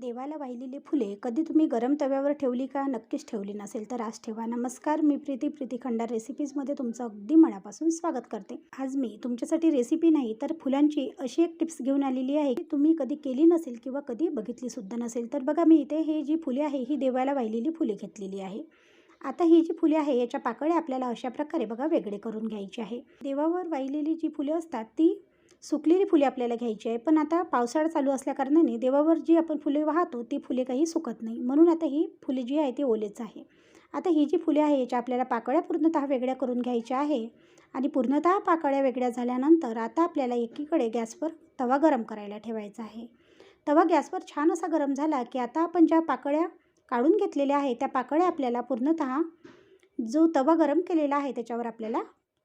देवाला वाहिलेली फुले कधी तुम्ही गरम तव्यावर ठेवली का नक्कीच ठेवली नसेल तर आज ठेवा. नमस्कार मी प्रीती प्रीती खंडार रेसिपीजमध्ये तुमचं अगदी मनापासून स्वागत करते. आज मी तुमच्यासाठी रेसिपी नाही तर फुलांची अशी एक टिप्स घेऊन आलेली आहे की तुम्ही कधी केली नसेल किंवा कधी बघितली सुद्धा नसेल तर बघा मी इथे ही जी फुले आहे ही देवाला वाहिलेली फुले घेतलेली आहे. आता ही जी फुले आहे याच्या पाकळ्या आपल्याला अशा प्रकारे बघा वेगळे करून घ्यायची आहे. देवावर वाहिलेली जी फुले असतात ती सुकलेली फुले आपल्याला घ्यायची आहे. पण आता पावसाळा चालू असल्याकारणाने देवावर जी आपण फुले वाहतो ती फुले काही सुकत नाही. म्हणून आता ही फुले जी आहे ती ओलेच आहे. आता ही जी फुले आहे याच्या आपल्याला पाकळ्या पूर्णतः वेगळ्या करून घ्यायच्या आहे. आणि पूर्णतः पाकळ्या वेगळ्या झाल्यानंतर आता आपल्याला एकीकडे गॅसवर तवा गरम करायला ठेवायचा आहे. तवा गॅसवर छान असा गरम झाला की आता आपण ज्या पाकळ्या काढून घेतलेल्या आहे त्या पाकळ्या आपल्याला पूर्णतः जो तवा गरम केलेला आहे त्याच्यावर आपल्याला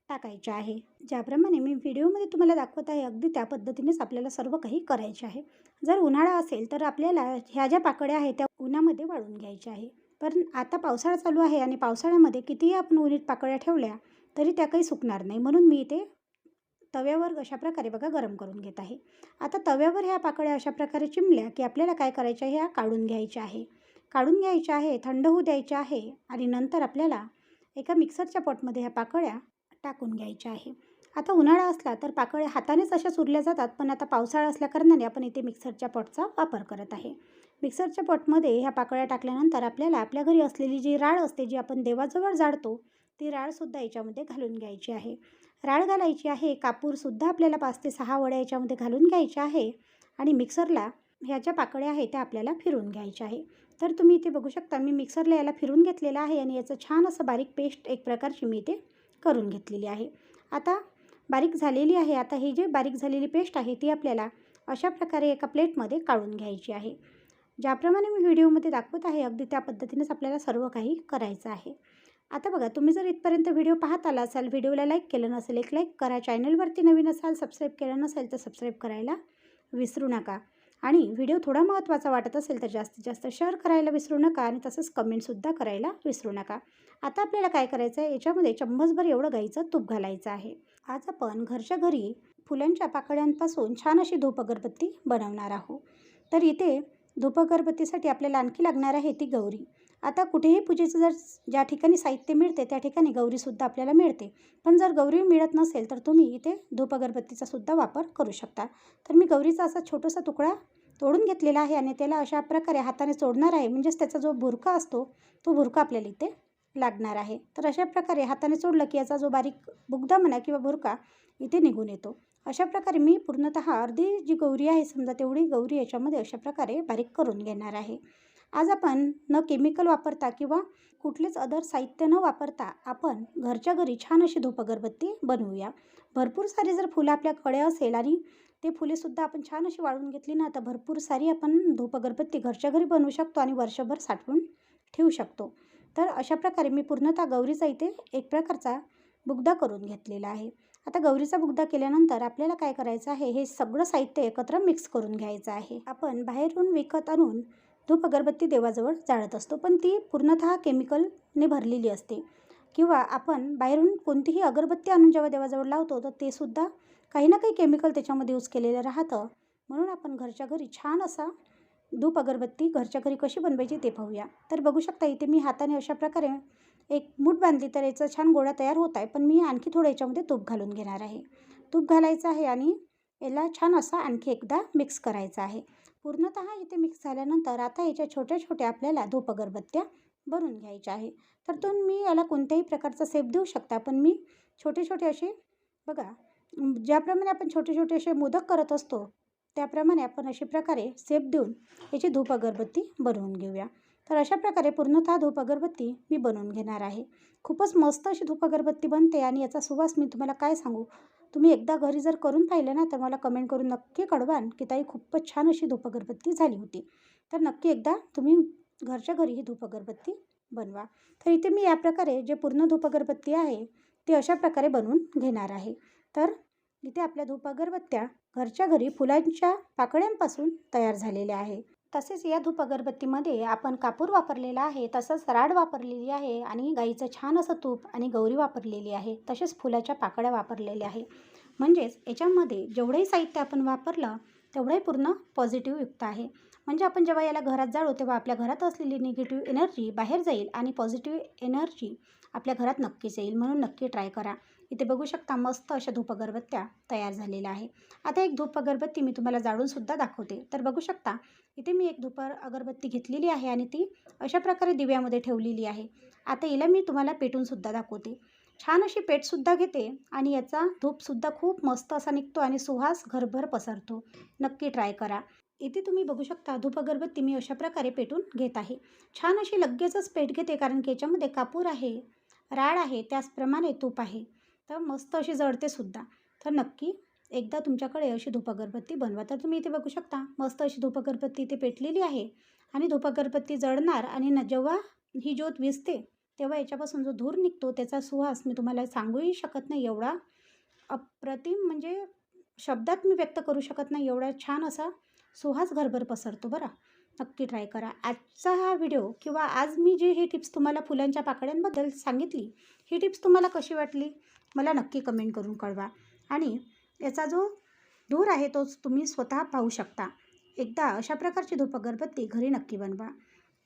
टाकायचे आहे. ज्याप्रमाणे मी व्हिडिओमध्ये तुम्हाला दाखवत आहे अगदी त्या पद्धतीनेच आपल्याला सर्व काही करायचे आहे. जर उन्हाळा असेल तर आपल्याला ह्या ज्या पाकळ्या आहेत त्या उन्हामध्ये वाळून घ्यायच्या आहे. पण आता पावसाळा चालू आहे आणि पावसाळ्यामध्ये कितीही आपण उन्हीत पाकळ्या ठेवल्या तरी त्या काही सुकणार नाही. म्हणून मी ते तव्यावर अशा प्रकारे बघा गरम करून घेत आहे. आता तव्यावर ह्या पाकळ्या अशा प्रकारे चिमल्या की आपल्याला काय करायच्या ह्या काढून घ्यायच्या आहे. काढून घ्यायच्या आहे थंड होऊ द्यायच्या आहे आणि नंतर आपल्याला एका मिक्सरच्या पॉटमध्ये ह्या पाकळ्या टाकून घ्यायचे आहे. आता उन्हाळा असला तर पाकळ्या हातानेच अशा सुरल्या जातात पण आता पावसाळा असल्याकारणाने आपण इथे मिक्सरच्या पॉटचा वापर करत आहे. मिक्सरच्या पॉटमध्ये ह्या पाकळ्या टाकल्यानंतर आपल्याला आपल्या घरी असलेली जी राळ असते जी आपण देवाजवळ जाळतो ती राळसुद्धा याच्यामध्ये घालून घ्यायची आहे. राळ घालायची आहे कापूरसुद्धा आपल्याला पाच ते सहा वड्या याच्यामध्ये घालून घ्यायच्या आहे आणि मिक्सरला ह्या ज्या पाकळ्या आहेत त्या आपल्याला फिरून घ्यायच्या आहे. तर तुम्ही इथे बघू शकता मी मिक्सरला याला फिरून घेतलेलं आहे आणि याचं छान असं बारीक पेस्ट एक प्रकारची मी इथे करून घेतलेली आहे. आता बारीक झालेली आहे. आता ही जी बारीक झालेली पेस्ट आहे ती आपल्याला अशा प्रकारे एका प्लेटमध्ये काढून घ्यायची आहे. ज्याप्रमाणे मी व्हिडिओमध्ये दाखवत आहे अगदी त्या पद्धतीनेच आपल्याला सर्व काही करायचं आहे. आता बघा तुम्ही जर इथपर्यंत व्हिडिओ पाहत आला असाल व्हिडिओला लाईक केलं नसेल एक लाईक करा. चॅनलवरती नवीन असाल सबस्क्राईब केलं नसेल तर सबस्क्राईब करायला विसरू नका. आणि व्हिडिओ थोडा महत्त्वाचा वाटत असेल तर जास्तीत जास्त शेअर करायला विसरू नका आणि तसंच कमेंटसुद्धा करायला विसरू नका. आता आपल्याला काय करायचं आहे याच्यामध्ये चम्मचभर एवढं गाईचं तूप घालायचं आहे. आज आपण घरच्या घरी फुलांच्या पाकळ्यांपासून छान अशी धूप अगरबत्ती बनवणार आहोत. तर इथे धूप अगरबत्तीसाठी आपल्याला आणखी लागणार आहे ती गौरी. आता कुठेही पूजेचं जर ज्या ठिकाणी साहित्य मिळते त्या ठिकाणी गौरीसुद्धा आपल्याला मिळते. पण जर गौरी मिळत नसेल तर तुम्ही इथे धूप अगरबत्तीचा सुद्धा वापर करू शकता. तर मी गौरीचा असा छोटासा तुकडा तोडून घेतलेला आहे आणि त्याला अशा प्रकारे हाताने चोडणार आहे. म्हणजेच त्याचा जो भुरका असतो तो भुरका आपल्याला इथे लागणार आहे. तर अशा प्रकारे हाताने चोडलं की याचा जो बारीक बुगदा म्हणा किंवा भुरका इथे निघून येतो. अशा प्रकारे मी पूर्णतः अर्धी जी गौरी आहे समजा तेवढी गौरी याच्यामध्ये अशा प्रकारे बारीक करून घेणार आहे. आज आपण न केमिकल वापरता किंवा कुठलेच अदर साहित्य न वापरता आपण घरच्या घरी छान अशी धूप अगरबत्ती बनवूया. भरपूर सारी जर फुलं आपल्याकडे असेल आणि ते फुलेसुद्धा आपण छान अशी वाळून घेतली ना तर भरपूर सारी आपण धूप अगरबत्ती घरच्या घरी बनवू शकतो आणि वर्षभर साठवून ठेवू शकतो. तर अशा प्रकारे मी पूर्णतः गौरीचा इथे एक प्रकारचा बुगदा करून घेतलेला आहे. आता गौरीचा बुगदा केल्यानंतर आपल्याला काय करायचं आहे हे सगळं साहित्य एकत्र मिक्स करून घ्यायचं आहे. आपण बाहेरून विकत आणून धूप अगरबत्ती देवाजवळ जाळत असतो पण ती पूर्णतः केमिकलने भरलेली असते. किंवा आपण बाहेरून कोणतीही अगरबत्ती आणून जेव्हा देवाजवळ लावतो तर ते सुद्धा काही ना काही केमिकल त्याच्यामध्ये यूज केलेलं राहतं. म्हणून आपण घरच्या घरी छान असा धूप अगरबत्ती घरच्या घरी कशी बनवायची ते पाहूया. तर बघू शकता इथे मी हाताने अशा प्रकारे एक मूठ बांधली तर याचा छान गोळा तयार होत आहे. पण मी आणखी थोडं याच्यामध्ये तूप घालून घेणार आहे. तूप घालायचं आहे आणि याला छान असा आणखी एकदा मिक्स करायचा आहे. पूर्णतः इथे मिक्स झाल्यानंतर आता याच्या छोट्या छोट्या आपल्याला धूप अगरबत्त्या बनवून घ्यायच्या आहे. तर तुम्ही याला कोणत्याही प्रकारचा सेप देऊ शकता. पण मी छोटे छोटे असे बघा ज्याप्रमाणे आपण छोटे छोटे असे मोदक करत असतो त्याप्रमाणे आपण अशा प्रकारे सेप देऊन याची धूप अगरबत्ती बनवून घेऊया. तर अशा प्रकारे पूर्णतः धूप अगरबत्ती मी बनवून घेणार आहे. खूपच मस्त अशी धूप अगरबत्ती बनते आणि याचा सुवास मी तुम्हाला काय सांगू? तुम्ही एकदा घरी जर करून पाहिलं ना तर मला कमेंट करून नक्की कळवान की ताई खूपच छान अशी धूप अगरबत्ती झाली होती. तर नक्की एकदा तुम्ही घरच्या घरी ही धूप अगरबत्ती बनवा. तर इथे मी या प्रकारे जे पूर्ण धूप अगरबत्ती आहे ते अशा प्रकारे बनवून घेणार आहे. तर इथे आपल्या धूप अगरबत्त्या घरच्या घरी फुलांच्या पाकळ्यांपासून तयार झालेल्या आहे. तसेच या धूप अगरबत्तीमध्ये आपण कापूर वापरलेला आहे तसंच राड वापरलेली आहे आणि गाईचं छान असं तूप आणि गौरी वापरलेली आहे तसेच फुलाच्या पाकळ्या वापरलेल्या आहे. म्हणजेच याच्यामध्ये जेवढंही साहित्य आपण वापरलं तेवढंही पूर्ण पॉझिटिव्ह युक्त आहे. म्हणजे आपण जेव्हा याला घरात जाळू तेव्हा आपल्या घरात असलेली निगेटिव्ह एनर्जी बाहेर जाईल आणि पॉझिटिव्ह एनर्जी आपल्या घरात नक्कीच येईल म्हणून नक्की ट्राय करा. इथे बघू शकता मस्त अशा धूप अगरबत्त्या तयार झालेल्या आहे. आता एक धूप अगरबत्ती मी तुम्हाला जाळूनसुद्धा दाखवते. तर बघू शकता इथे मी एक धूप अगरबत्ती घेतलेली आहे आणि ती अशा प्रकारे दिव्यामध्ये ठेवलेली आहे. आता हिला मी तुम्हाला पेटूनसुद्धा दाखवते. छान अशी पेटसुद्धा घेते आणि याचा धूपसुद्धा खूप मस्त असा निघतो आणि सुहास घरभर पसरतो. नक्की ट्राय करा. इथे तुम्ही बघू शकता धूप अगरबत्ती मी अशा प्रकारे पेटून घेत आहे. छान अशी लगेचच पेट घेते कारण की याच्यामध्ये कापूर आहे राळ आहे त्याचप्रमाणे तूप आहे. तर मस्त अशी जळते सुद्धा. तर नक्की एकदा तुमच्याकडे अशी धूप अगरबत्ती बनवा. तर तुम्ही इथे बघू शकता मस्त अशी धूप अगरबत्ती इथे पेटलेली आहे. आणि धूप अगरबत्ती जळणार आणि न जेव्हा ही ज्योत विजते तेव्हा याच्यापासून जो धूर निघतो त्याचा सुहास मी तुम्हाला सांगूही शकत नाही एवढा. अप्रतिम म्हणजे शब्दात मी व्यक्त करू शकत नाही एवढा छान असा सुहास घरभर पसरतो बरं. नक्की ट्राय करा. आजचा हा व्हिडिओ किंवा आज मी जे ही टिप्स तुम्हाला फुलांच्या पाकळ्यांबद्दल सांगितली ही टिप्स तुम्हाला कशी वाटली? मला नक्की कमेंट करून कळवा. आणि याचा जो धूर आहे तो तुम्ही स्वतः पाहू शकता. एकदा अशा प्रकारची धूप अगरबत्ती घरी नक्की बनवा.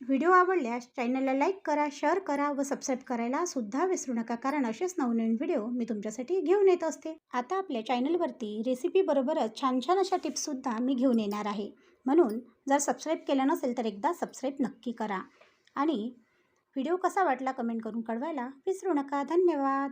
व्हिडिओ आवडल्यास चॅनलला लाईक करा शेअर करा व सबस्क्राईब करायला सुद्धा विसरू नका कारण असेच नवनवीन व्हिडिओ मी तुमच्यासाठी घेऊन येत असते. आता आपल्या चॅनलवरती रेसिपीबरोबरच छान छान अशा टिप्ससुद्धा मी घेऊन येणार आहे. म्हणून जर सबस्क्राईब केलं नसेल तर एकदा सबस्क्राईब नक्की करा. आणि व्हिडिओ कसा वाटला कमेंट करून कळवायला विसरू नका. धन्यवाद.